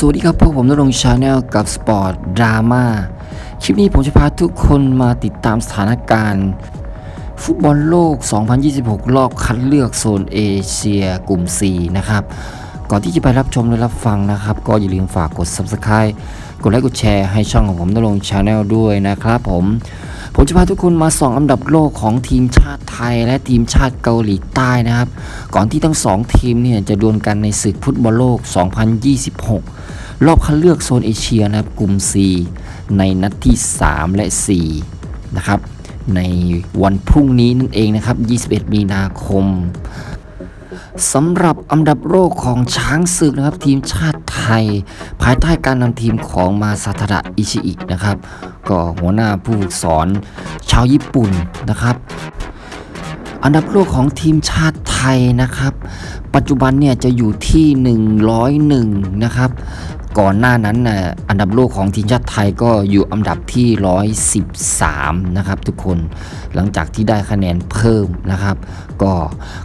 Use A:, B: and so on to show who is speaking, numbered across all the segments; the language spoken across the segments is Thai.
A: สวัสดีครับพวกผมนรงชาแนลกับสปอร์ตดราม่าคลิปนี้ผมจะพาทุกคนมาติดตามสถานการณ์ ฟุตบอลโลก 2026 รอบคัดเลือกโซนเอเชียกลุ่ม C นะครับ ก่อนที่จะไปรับชมและรับฟังนะครับ ก็อย่าลืมฝากกด Subscribe กดไลค์กดแชร์ให้ช่องของผมนรงชาแนลด้วยนะครับผม ผมจะพาทุกคนมาส่องอันดับโลกของทีมชาติไทย และทีมชาติเกาหลีใต้นะครับ ก่อนที่ทั้งสองทีมเนี่ยจะดวลกันในศึกฟุตบอลโลก 2026 รอบคัดเลือกโซนเอเชียนะครับกลุ่ม C ในนัดที่ 3 และ 4 นะครับ ในวันพรุ่งนี้นั่นเองนะครับ 21 มีนาคมสำหรับอันดับโลกของช้างศึกนะครับทีมชาติไทย ภายใต้การนำทีมของมาซาทาระอิชิอินะครับ ก็หัวหน้าผู้ฝึกสอนชาวญี่ปุ่นนะครับ อันดับโลกของทีมชาติไทยนะครับ ปัจจุบันเนี่ยจะอยู่ที่ 101 นะครับ ก่อนหน้านั้นนะอันดับโลกของทีมชาติไทยก็อยู่อันดับที่ 113 นะครับทุกคนหลังจากที่ได้คะแนนเพิ่มนะครับ ก็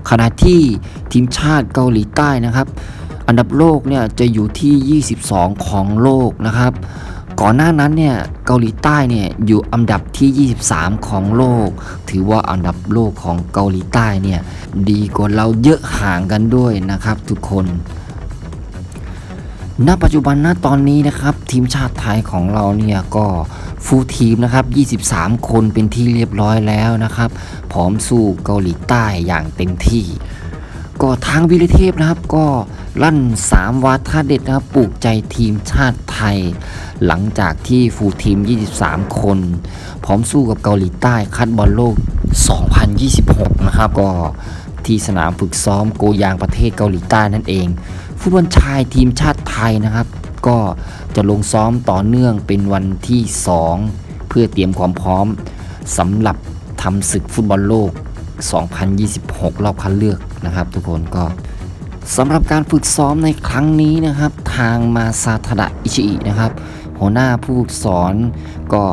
A: ขณะที่ทีมชาติเกาหลีใต้นะครับ อันดับโลกเนี่ยจะอยู่ที่ 22 ของโลกนะครับก่อนหน้านั้นเนี่ยเกาหลีใต้เนี่ยอยู่อันดับที่ 23 ของโลก ถือว่าอันดับโลกของเกาหลีใต้เนี่ยดีกว่าเราเยอะห่างกันด้วยนะครับทุกคน ณปัจจุบันณตอนนี้นะครับทีมชาติไทยของเราเนี่ยก็ฟูลทีมนะครับ 23 คนเป็นที่เรียบร้อยแล้วนะครับ พร้อมสู้เกาหลีใต้อย่างเต็มที่ ก็ทางวิลเทพนะครับก็ลั่น 3 วาทะเด็ดนะครับปลูกใจทีมชาติไทย หลังจากที่ฟูลทีม 23 คน พร้อมสู้กับเกาหลีใต้คัดบอลโลก 2026 นะครับ ก็ที่สนามฝึกซ้อมโกยางประเทศเกาหลีใต้นั่นเอง ฟุตบอลชายทีมชาติไทยนะครับ ก็จะลงซ้อมต่อเนื่องเป็นวันที่ 2 เพื่อเตรียมความพร้อมสำหรับทำศึกฟุตบอลโลก 2026 รอบคัดเลือกนะครับ ทุกคนก็สำหรับการฝึกซ้อมในครั้งนี้นะครับ ทางมาซาทาดะอิชิอินะครับ หัวหน้าผู้ฝึกสอนก็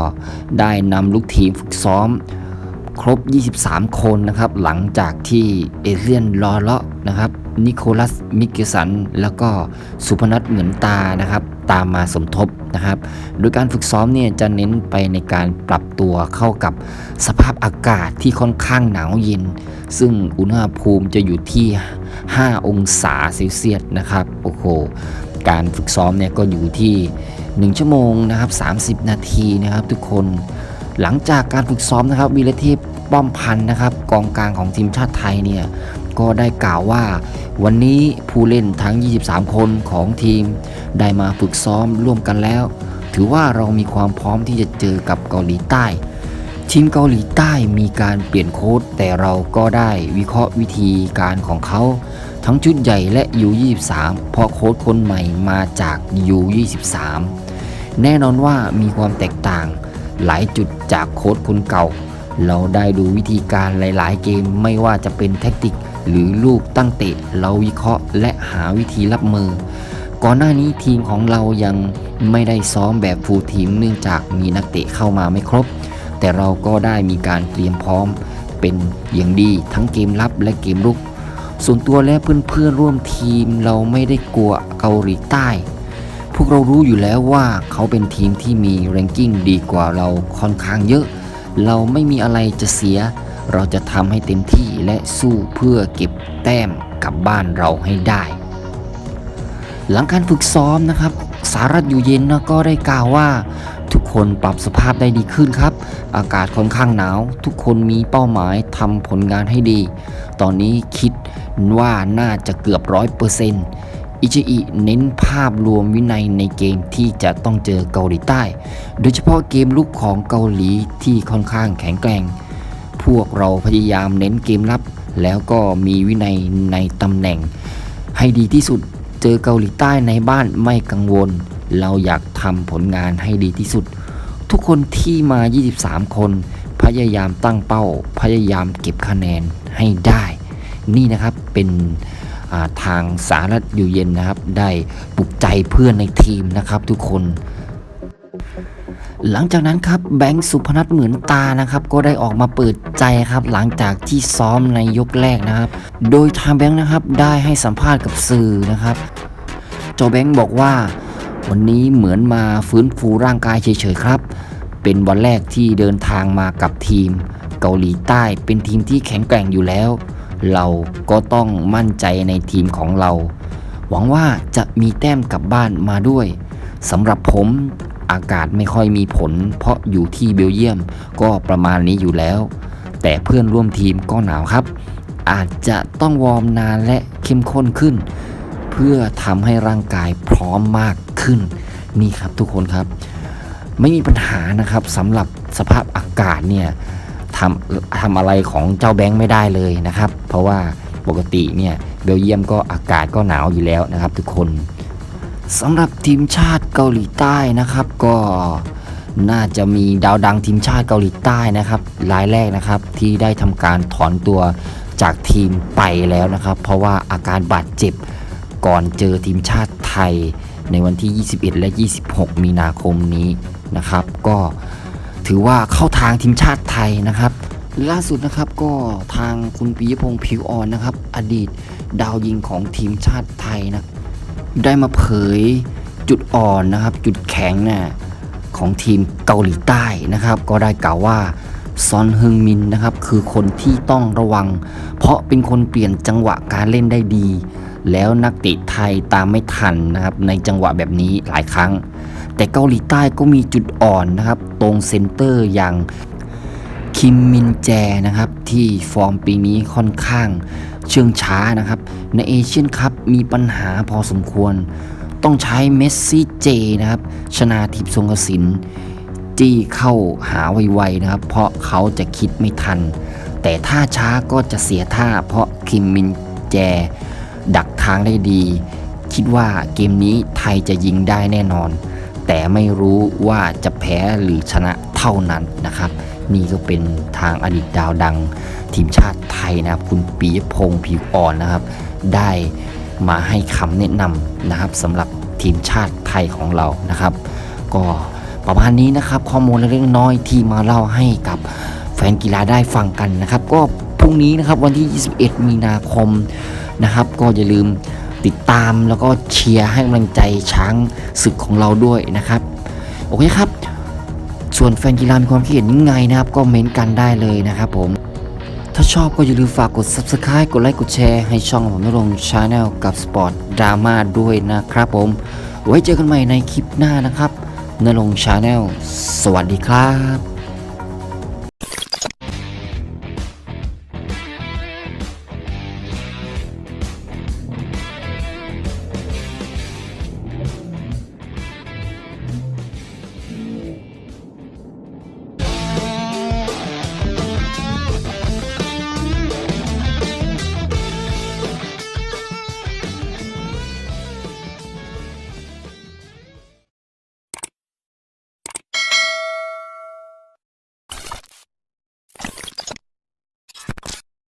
A: ได้นำลูกทีมฝึกซ้อมครบ 23 คนนะครับ หลังจากที่เอเลียนลอเลาะนะครับ นิโคลัส มิเกสัน แล้วก็สุพนัทเหมือนตานะครับ ตามมาสมทบนะครับ โดยการฝึกซ้อมเนี่ยจะเน้นไปในการปรับตัวเข้ากับสภาพอากาศที่ค่อนข้างหนาวเย็น ซึ่งอุณหภูมิจะอยู่ที่ 5 องศาเซลเซียสนะครับ โอ้โห การฝึกซ้อมเนี่ยก็อยู่ที่ 1 ชั่วโมงนะครับ 30 นาทีนะครับทุกคน หลังจากการฝึกซ้อมนะครับวีรเทพป้อมพันธ์นะครับ กองกลางของทีมชาติไทยเนี่ย ก็ได้กล่าวว่า วันนี้ผู้เล่นทั้ง 23 คนของทีม ได้มาฝึกซ้อมร่วมกันแล้ว ถือว่าเรามีความพร้อมที่จะเจอกับเกาหลีใต้ ทีมเกาหลีใต้มีการเปลี่ยนโค้ดแต่เราก็ได้วิเคราะห์วิธีการของเขาทั้งชุดใหญ่และ U23 เพราะโค้ดคนใหม่มาจาก U23 แน่นอนว่ามีความแตกต่าง หลายจุดจากโค้ดคนเก่า เราได้ดูวิธีการหลาย ๆ เกมไม่ว่าจะเป็นแท็กติก หรือลูกตั้งเตะเราวิเคราะห์และหาวิธีรับมือ ก่อนหน้านี้ทีมของเรายังไม่ได้ซ้อมแบบฟูลทีมเนื่องจากมีนักเตะเข้ามาไม่ครบ แต่เราก็ได้มีการเตรียมพร้อมเป็นอย่างดีทั้งเกมรับและเกมรุก ส่วนตัวและเพื่อนๆร่วมทีมเราไม่ได้กลัวเกาหลีใต้ พวกเรารู้อยู่แล้วว่าเขาเป็นทีมที่มีแรงกิ้งดีกว่าเราค่อนข้างเยอะ เราไม่มีอะไรจะเสีย เราจะทำให้เต็มที่และสู้เพื่อเก็บแต้มกลับบ้านเราให้ได้ หลังการฝึกซ้อมนะครับ สารัตอยู่เย็นนะก็ได้กล่าวว่า ทุกคนปรับสภาพได้ดีขึ้นครับ อากาศค่อนข้างหนาว ทุกคนมีเป้าหมายทำผลงานให้ดี ตอนนี้คิดว่าน่าจะเกือบร้อยเปอร์เซ็นต์อิชิอิเน้นภาพรวมวินัยในเกมที่จะต้องเจอเกาหลีใต้ โดยเฉพาะเกมลุกของเกาหลีที่ค่อนข้างแข็งแกร่ง พวกเราพยายามเน้นเกมรับ แล้วก็มีวินัยในตำแหน่ง ให้ดีที่สุดเจอเกาหลีใต้ในบ้านไม่กังวล เราอยากทำผลงานให้ดีที่สุด ทุกคนที่มา 23 คน พยายามตั้งเป้า พยายามเก็บคะแนนให้ได้ นี่นะครับเป็นาทางสารัตอยู่เย็นนะครับ ได้ปลุกใจเพื่อนในทีมนะครับทุกคน หลังจากนั้นครับแบงค์สุพนัทเหมือนตานะครับก็ได้ออกมาเปิดใจครับหลังจากที่ซ้อมในยกแรกนะครับ โดยทางแบงค์นะครับได้ให้สัมภาษณ์กับสื่อนะครับโจแบงค์บอกว่า วันนี้เหมือนมาฟื้นฟูร่างกายเฉยๆครับ เป็นวันแรกที่เดินทางมากับทีม เกาหลีใต้เป็นทีมที่แข็งแกร่งอยู่แล้ว เราก็ต้องมั่นใจในทีมของเรา หวังว่าจะมีแต้มกลับบ้านมาด้วยสำหรับผม อากาศไม่ค่อยมีผล เพราะอยู่ที่เบลเยียม ก็ประมาณนี้อยู่แล้ว แต่เพื่อนร่วมทีมก็หนาวครับ อาจจะต้องวอร์มนานและเข้มข้นขึ้น เพื่อทำให้ร่างกายพร้อมมากขึ้น นี่ครับทุกคนครับ ไม่มีปัญหานะครับสำหรับสภาพอากาศเนี่ยทำทำอะไรของเจ้าแบงค์ไม่ได้เลยนะครับ เพราะว่าปกติเนี่ยเบลเยียมก็อากาศก็หนาวอยู่แล้วนะครับ ทุกคน สำหรับทีมชาติเกาหลีใต้นะครับ ก็น่าจะมีดาวดังทีมชาติเกาหลีใต้นะครับรายแรกนะครับที่ได้ทำการถอนตัวจากทีมไปแล้วนะครับ เพราะว่าอาการบาดเจ็บก่อนเจอทีมชาติไทยในวันที่ 21 และ 26 มีนาคมนี้นะครับ ก็ถือว่าเข้าทางทีมชาติไทยนะครับล่าสุดนะครับก็ทางคุณปิยพงษ์ผิวอ่อนนะครับ อดีตดาวยิงของทีมชาติไทยนะ ได้มาเผยจุดอ่อนนะครับ จุดแข็งน่ะของทีมเกาหลีใต้นะครับ ก็ได้กล่าวว่าซอนฮึงมินนะครับ คือคนที่ต้องระวัง เพราะเป็นคนเปลี่ยนจังหวะการเล่นได้ดี แล้วนักเตะไทยตามไม่ทันนะครับ ในจังหวะแบบนี้หลายครั้ง แต่เกาหลีใต้ก็มีจุดอ่อนนะครับ ตรงเซนเตอร์อย่าง คิมมินแจนะครับ ที่ฟอร์มปีนี้ค่อนข้างเชื่องช้านะครับ ในเอเชียนคัพมีปัญหาพอสมควร ต้องใช้เมสซี่เจนะครับ ชนาทิพย์ทรงกสินจี้เข้าหาไวๆนะครับ เพราะเขาจะคิดไม่ทัน แต่ถ้าช้าก็จะเสียท่า เพราะคิมมินแจ ดักทางได้ดี คิดว่าเกมนี้ไทยจะยิงได้แน่นอน แต่ไม่รู้ว่าจะแพ้หรือชนะเท่านั้นนะครับ นี่ก็เป็นทางอดีตดาวดัง ทีมชาติไทยนะครับ คุณปีพงศ์ผิวอ่อนนะครับ ได้มาให้คำแนะนำนะครับสำหรับทีมชาติไทยของเรานะครับ ก็ประมาณนี้นะครับข้อมูลเล็กน้อยที่มาเล่าให้กับแฟนกีฬาได้ฟังกันนะครับ ก็พรุ่งนี้นะครับวันที่ 21 มีนาคมนะครับ ก็อย่าลืมติดตามแล้วก็เชียร์ให้กำลังใจช้างศึกของเราด้วยนะครับ โอเคครับ ส่วนแฟนกีฬามีความคิดเห็นยังไงนะครับ ก็เม้นต์กันได้เลยนะครับผม ถ้าชอบก็อย่าลืมฝากกด subscribe กดไลค์กดแชร์ให้ช่องของผมนรงชาแนลกับ Sport Drama ด้วยนะครับผม ไว้เจอกันใหม่ในคลิปหน้านะครับนรงชาแนลสวัสดีครับ